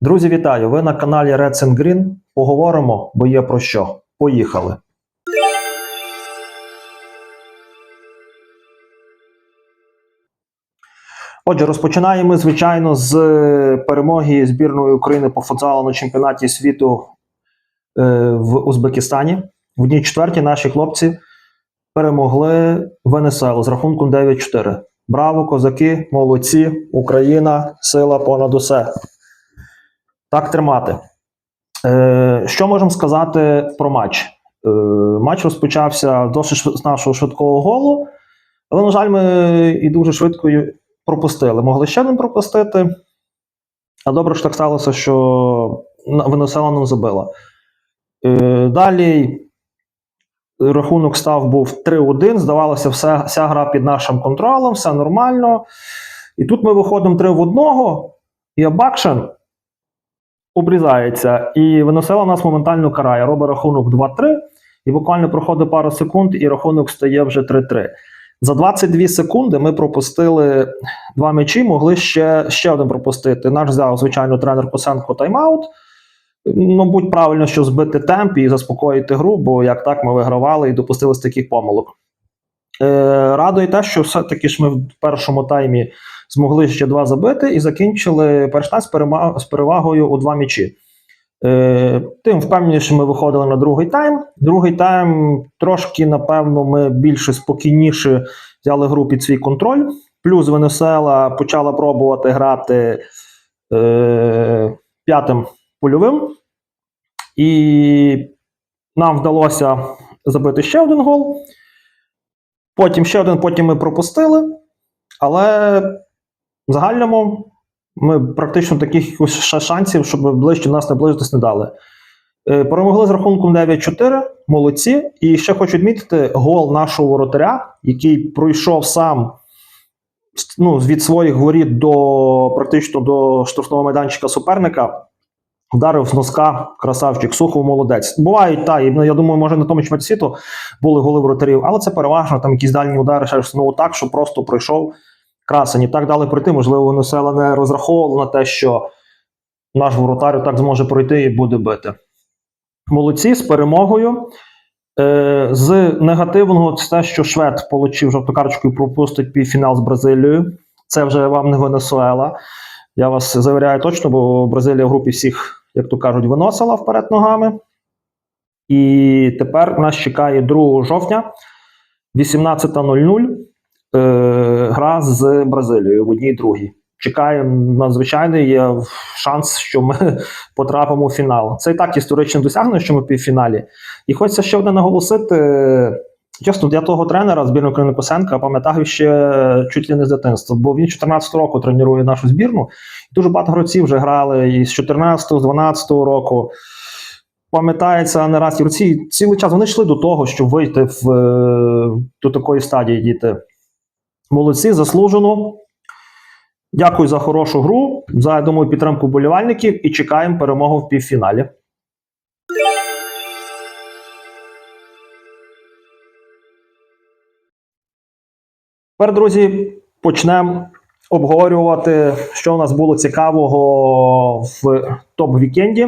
Друзі, вітаю! Ви на каналі Reds and Green. Поговоримо, бо є про що. Поїхали! Отже, розпочинаємо, звичайно, з перемоги збірної України по футзалу на чемпіонаті світу е, в Узбекистані. В дні четверті наші хлопці перемогли Венесуелу з рахунком 9-4. Браво, козаки, молодці, Україна, сила понад усе. Так тримати. Е, що можемо сказати про матч? Е, матч розпочався досить з нашого швидкого голу, але, на жаль, ми і дуже швидко пропустили. Могли ще один пропустити. А добре ж так сталося, що Венесуела нам забила. Е, далі рахунок став був 3-1. Здавалося, все, вся гра під нашим контролем, все нормально. І тут ми виходимо 3 в 1, і Абакшин обрізається. І Венесуела нас моментально карає. Робить рахунок 2-3, і буквально проходить пару секунд, і рахунок стає вже 3-3. За 22 секунди ми пропустили два м'ячі, могли ще, ще один пропустити. Наш взяв, звичайно, тренер Косенко тайм-аут. Мабуть, правильно, що збити темп і заспокоїти гру, бо як так ми вигравали і допустились таких помилок. Е, радує те, що все-таки ж ми в першому таймі змогли ще два забити і закінчили перема- з перевагою у два м'ячі. Е, тим впевненіше ми виходили на другий тайм. Другий тайм трошки, напевно, ми більше спокійніше взяли гру під свій контроль. Плюс Венесуела почала пробувати грати е, п'ятим польовим. І нам вдалося забити ще один гол. Потім ще один, потім ми пропустили. Але в загальному ми практично таких шансів, щоб ближче нас наблизитись, не дали. Е, Перемогли з рахунком 9-4, молодці. І ще хочу відмітити гол нашого воротаря, який пройшов сам ну, від своїх воріт до практично до штрафного майданчика суперника. Вдарив з носка красавчик, сухов молодець. Бувають, та, і, ну, я думаю, може на тому чемпіонаті світу були голи воротарів, але це переважно там якісь дальні удари, ще ну так, що просто пройшов красень. І так дали пройти. Можливо, Венесуела не розраховувала на те, що наш воротар так зможе пройти і буде бити. Молодці з перемогою. Е, з негативного це те, що Швед отримав жовту карточку і пропустить півфінал з Бразилією. Це вже вам не Венесуела. Я вас завіряю точно, бо Бразилія в групі всіх, як то кажуть, виносила вперед ногами. І тепер нас чекає 2 жовтня, 18.00. Е, гра з Бразилією в одній другій. Чекаємо надзвичайно є шанс, що ми потрапимо в фінал. Це і так історичне досягнення, що ми в півфіналі. І хочеться ще одне наголосити. Чесно, для того тренера збірної України Косенка пам'ятаю ще чуть ли не з дитинства, бо він 14 року тренує нашу збірну. Дуже багато гравців вже грали і з 14 з 12 року. Пам'ятається не раз і ці цілий час вони йшли до того, щоб вийти в, е, до такої стадії діти. Молодці, заслужено. Дякую за хорошу гру, за я думаю, підтримку болівальників і чекаємо перемогу в півфіналі. Тепер, друзі, почнемо обговорювати, що у нас було цікавого в топ-вікенді,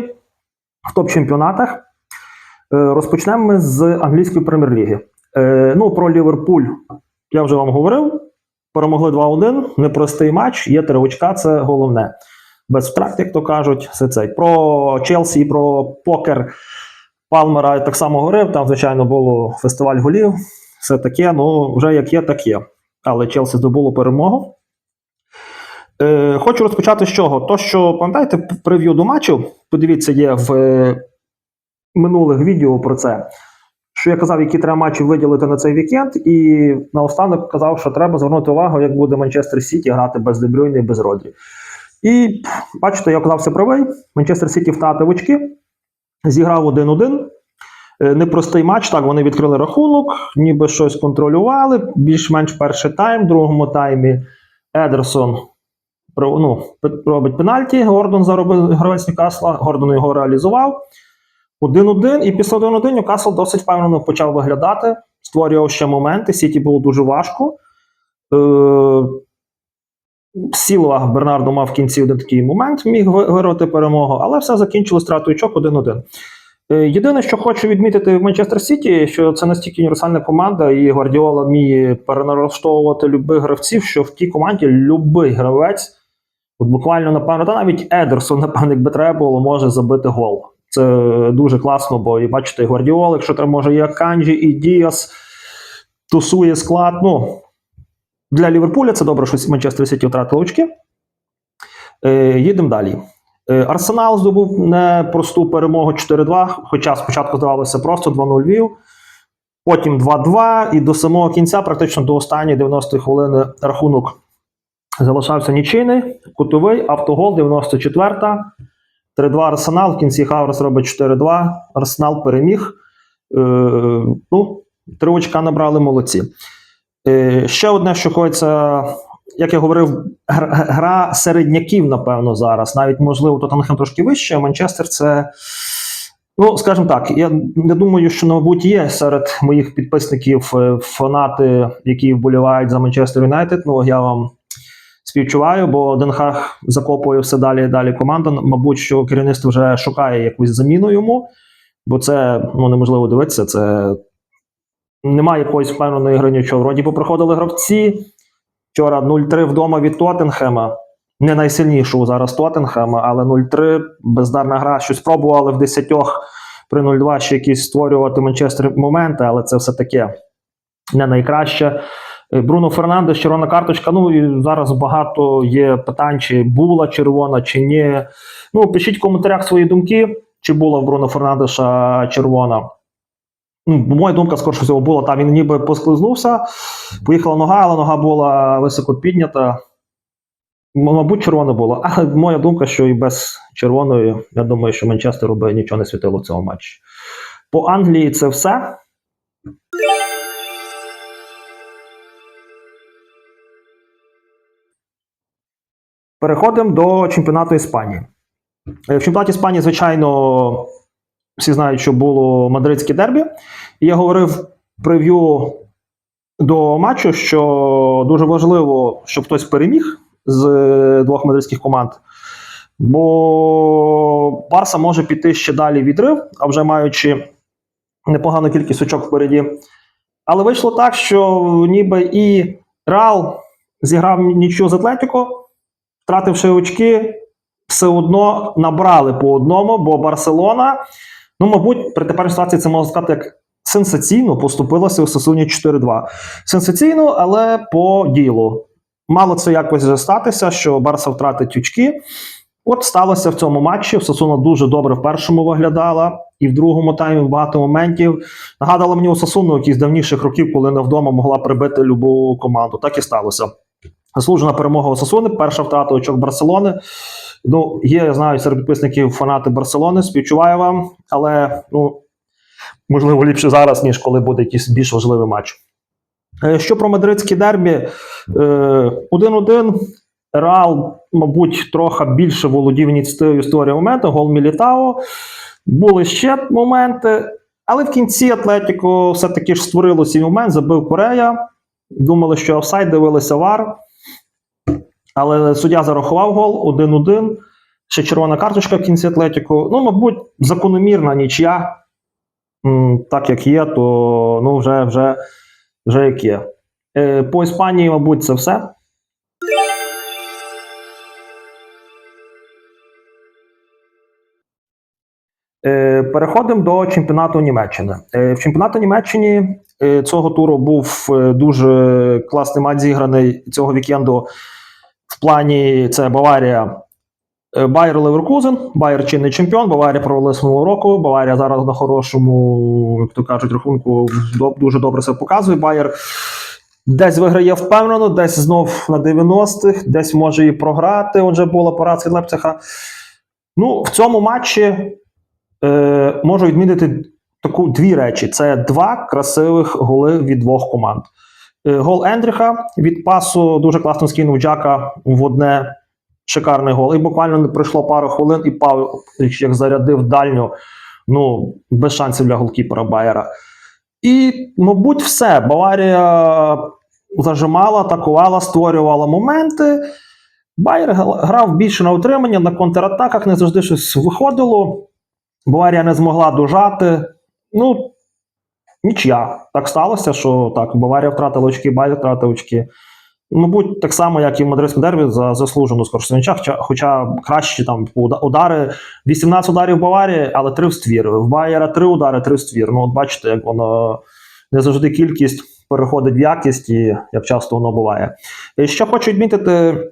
в топ-чемпіонатах. Е, Розпочнемо ми з англійської прем'єр-ліги. Е, Ну, про Ліверпуль я вже вам говорив. Перемогли 2-1. Непростий матч. Є три очка, це головне. Без втрат, як то кажуть, все це. Про Челсі і про покер Палмера я так само говорив. Там, звичайно, було фестиваль голів. Все таке. Ну, вже як є, так є. Але Челсі здобуло перемогу. Е, хочу розпочати з чого? То, що пам'ятаєте, прев'ю до матчу, подивіться, є в е, минулих відео про це. Що я казав, які треба матчі виділити на цей вікенд, і наостанок казав, що треба звернути увагу, як буде Манчестер Сіті грати без Дебрюйна і без Родрі. І бачите, я оказався правий. Манчестер Сіті втратив очки, зіграв 1-1. Е, Непростий матч, так, вони відкрили рахунок, ніби щось контролювали. Більш-менш перший тайм, в другому таймі Едерсон ну, робить пенальті. Гордон заробив гравець Ньюкасла, Гордон його реалізував. 1-1, і після 1-1 Ньюкасл досить впевнено почав виглядати, створював ще моменти. Сіті було дуже важко. Е, Сілова Бернардо мав в кінці один такий момент, міг ви- вирвати перемогу, але все закінчилось втратою очок 1-1. Е, Єдине, що хочу відмітити в Манчестер Сіті, що це настільки універсальна команда, і Гвардіола вміє переналаштовувати любих гравців, що в тій команді любий гравець, от буквально напевно, та навіть Едерсон, напевно, якби треба було, може забити гол. Це дуже класно, бо і бачите, і Гвардіола, якщо треба, може, і Аканджі, і Діас тусує склад. Ну, для Ліверпуля це добре, що Манчестер Сіті втратили очки. Е, їдемо далі. Е, Арсенал здобув непросту перемогу 4-2, хоча спочатку здавалося просто 2-0 вів, потім 2-2, і до самого кінця, практично до останньої 90-ї хвилини, рахунок залишався нічийний, кутовий, автогол 94-та, 3-2 Арсенал, в кінці Хаврес робить 4-2, Арсенал переміг. Е, ну, три очка набрали молодці. Е, ще одне, що хочеться, як я говорив, гра, середняків, напевно, зараз. Навіть можливо, Тоттенхем трошки вище, а Манчестер це. Ну, скажімо так, я не думаю, що, мабуть, є серед моїх підписників е, фанати, які вболівають за Манчестер Юнайтед. Ну, я вам співчуваю, бо Денхаг закопує все далі і далі команду. Мабуть, що керівництво вже шукає якусь заміну йому, бо це ну, неможливо дивитися. Це немає якоїсь впевненої гри нічого. Вроді попроходили гравці. Вчора 0-3 вдома від Тоттенхема. Не найсильнішого зараз Тоттенхема, але 0-3 бездарна гра. Щось пробували в 10 при 0-2 ще якісь створювати Манчестер моменти, але це все таке не найкраще. Е, Бруно Фернандес, червона карточка. Ну і зараз багато є питань, чи була червона, чи ні. Ну, пишіть в коментарях свої думки, чи була в Бруно Фернандеша червона. Ну, моя думка, скоріше всього, була, там він ніби послизнувся, поїхала нога, але нога була високо піднята. Мабуть, червона була. Але моя думка, що і без червоної, я думаю, що Манчестеру би нічого не світило в цьому матчі. По Англії це все. Переходимо до чемпіонату Іспанії. Е, В чемпіонаті Іспанії, звичайно, всі знають, що було мадридське дербі. І я говорив прев'ю до матчу, що дуже важливо, щоб хтось переміг з е, двох мадридських команд. Бо Барса може піти ще далі відрив, а вже маючи непогану кількість очок впереді. Але вийшло так, що ніби і Реал зіграв нічого з Атлетіко, втративши очки, все одно набрали по одному, бо Барселона, ну, мабуть, при теперішній ситуації це можна сказати, як сенсаційно поступилася у Сасуні 4-2. Сенсаційно, але по ділу. Мало це якось статися, що Барса втратить очки. От сталося в цьому матчі. Сасуна дуже добре в першому виглядала, і в другому таймі багато моментів. Нагадала мені у Сасуну якісь давніших років, коли не вдома могла прибити любу команду. Так і сталося. Заслужена перемога у Сасуни, перша втрата очок Барселони. Ну, є, я знаю, серед підписників фанати Барселони, співчуваю вам, але ну, можливо ліпше зараз, ніж коли буде якийсь більш важливий матч. Е, Що про мадридські дербі? Е, 1-1. Реал, мабуть, трохи більше володів ініціативою створює моменти. Гол Мілітао. Були ще моменти, але в кінці Атлетіко все-таки ж створило цей момент, забив Корея. Думали, що офсайд, дивилися вар. Але суддя зарахував гол 1-1. Ще червона карточка в кінці Атлетіко. Ну, мабуть, закономірна нічия. Так як є, то ну, вже, вже, вже як є. Е, По Іспанії, мабуть, це все. Е, Переходимо до чемпіонату Німеччини. Е, В чемпіонату Німеччині е, цього туру був дуже класний матч зіграний цього вікенду. В плані це Баварія. е, Байер Леверкузен, Байер чинний чемпіон, Баварія провели свого року. Баварія зараз на хорошому, як то кажуть, рахунку дуже добре себе показує. Байер десь виграє впевнено, десь знов на 90-х, десь може і програти. Отже, була поразка Лепциха. Ну, в цьому матчі е, можу відмітити таку дві речі: це два красивих голи від двох команд. Е, гол Ендріха від пасу дуже класно скинув Джака в одне шикарний гол. І буквально не пройшло пару хвилин, і Павел як зарядив дальню, ну, без шансів для голкіпера Байера. І, мабуть, все. Баварія зажимала, атакувала, створювала моменти. Байер грав більше на утримання, на контратаках не завжди щось виходило. Баварія не змогла дожати. Ну, нічия. Так сталося, що так, Баварія втратила очки, Байер втратив очки. Мабуть, так само, як і в мадридському дербі, за заслужену скоріше м'яча, хоча, хоча кращі там удари. 18 ударів в Баварії, але 3 в ствір. В Байера 3 удари, 3 в ствір. Ну, от бачите, як воно не завжди кількість переходить в якість і як часто воно буває. Е, Що хочу відмітити,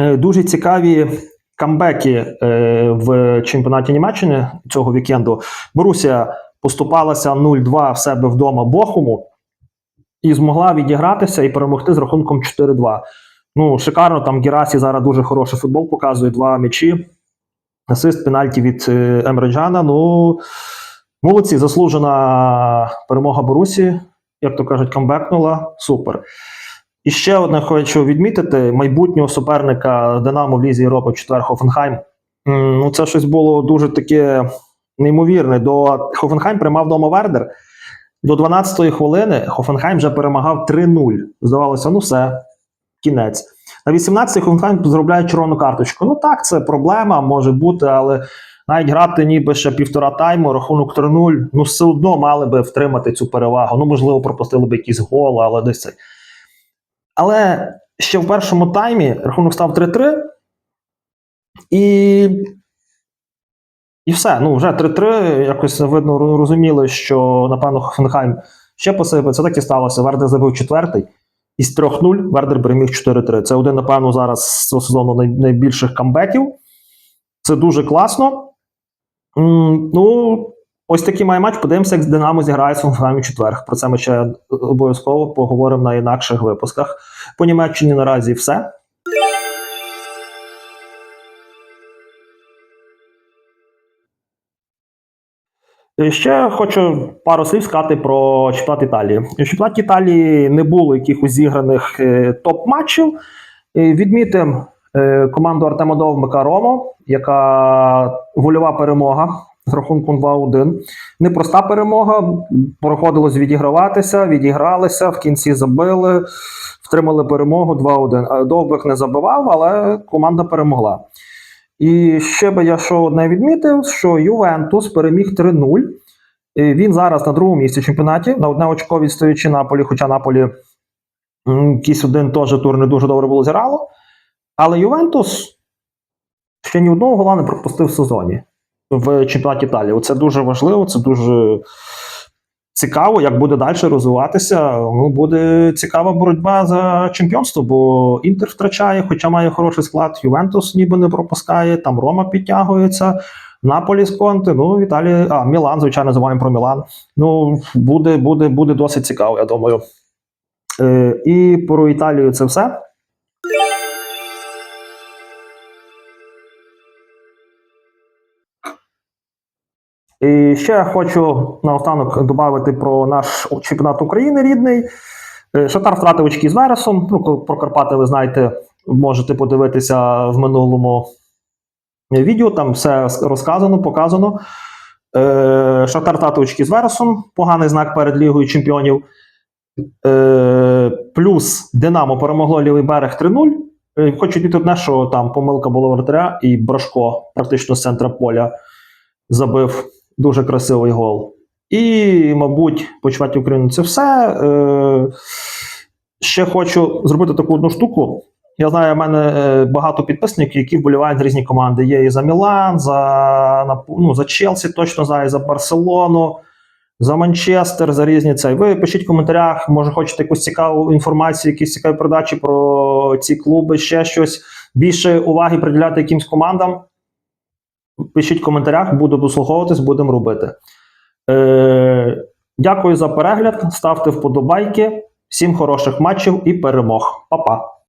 е, дуже цікаві камбеки е, в чемпіонаті Німеччини цього вікенду. Борусія поступалася 0-2 в себе вдома Бохуму і змогла відігратися і перемогти з рахунком 4-2. Ну, шикарно, там Герасі зараз дуже хороший футбол показує, два м'ячі. Асист пенальті від е, Емреджана. Ну, молодці, заслужена перемога Борусі, як то кажуть, камбекнула. Супер. І ще одне хочу відмітити: майбутнього суперника Динамо в Лізі Європи четвер Хофенхайм. Ну, це щось було дуже таке неймовірне. До Хофенхайм приймав вдома Вердер. До 12-ї хвилини Хофенхайм вже перемагав 3-0. Здавалося, ну все, кінець. На 18-й Хофенхайм зробляє червону карточку. Ну так, це проблема, може бути, але навіть грати ніби ще півтора тайму, рахунок 3-0, ну все одно мали би втримати цю перевагу. Ну, можливо, пропустили б якісь голи, але десь це. Але ще в першому таймі рахунок став 3-3. І. І все. Ну, вже 3-3. Якось видно розуміли, що, напевно, Хофенхайм ще посипе. Це так і сталося. Вердер забив четвертий. Із 3-0 Вердер переміг 4-3. Це один, напевно, зараз з цього сезону найбільших камбеків. Це дуже класно. Ну, ось такий має матч. Подивимося, як Динамо зіграє з Хофенхаймом у четвер. Про це ми ще обов'язково поговоримо на інакших випусках. По Німеччині наразі все. Ще хочу пару слів сказати про чемпіонат Італії. У чемпіонаті Італії не було якихось зіграних е, топ-матчів. Відмітимо е, команду Артема Довбика Ромо, яка вольова перемога з рахунком 2-1. Непроста перемога. Проходилось відіграватися, відігралися, в кінці забили, втримали перемогу 2-1. А Довбик не забивав, але команда перемогла. І ще би я що одне відмітив, що Ювентус переміг 3-0. І Він зараз на другому місці в чемпіонаті, на одне очко відстаючи Наполі, хоча Наполі якийсь один теж тур не дуже добре було зіграло. Але Ювентус ще ні одного гола не пропустив в сезоні в чемпіонаті Італії. Це дуже важливо, це дуже цікаво, як буде далі розвиватися. Ну, буде цікава боротьба за чемпіонство, бо Інтер втрачає, хоча має хороший склад. Ювентус ніби не пропускає, там Рома підтягується. Наполі з Конте, ну Віталій, а Мілан, звичайно, забуваємо про Мілан. Ну, буде, буде, буде досить цікаво, я думаю. Е, і про Італію це все. І ще я хочу наостанок додати про наш чемпіонат України рідний. Е, Шахтар втратив очки з Вересом. Ну, про Карпати, ви знаєте, можете подивитися в минулому відео, там все розказано, показано. Е, Шахтар втратив очки з Вересом, поганий знак перед Лігою Чемпіонів. Е, плюс Динамо перемогло лівий берег 3-0. Е, Хочу відмітити одне, що там помилка була вратаря, і Брашко практично з центра поля забив дуже красивий гол. І, мабуть, почувати Україну це все. Е, ще хочу зробити таку одну штуку. Я знаю, в мене е, багато підписників, які вболівають за різні команди. Є і за Мілан, за, ну, за Челсі, точно знаю, за Барселону, за Манчестер, за різні цей. Ви пишіть в коментарях, може хочете якусь цікаву інформацію, якісь цікаві передачі про ці клуби, ще щось. Більше уваги приділяти якимсь командам. Пишіть в коментарях, буду послуховуватись, будемо робити. Е, дякую за перегляд. Ставте вподобайки. Всім хороших матчів і перемог. Па-па.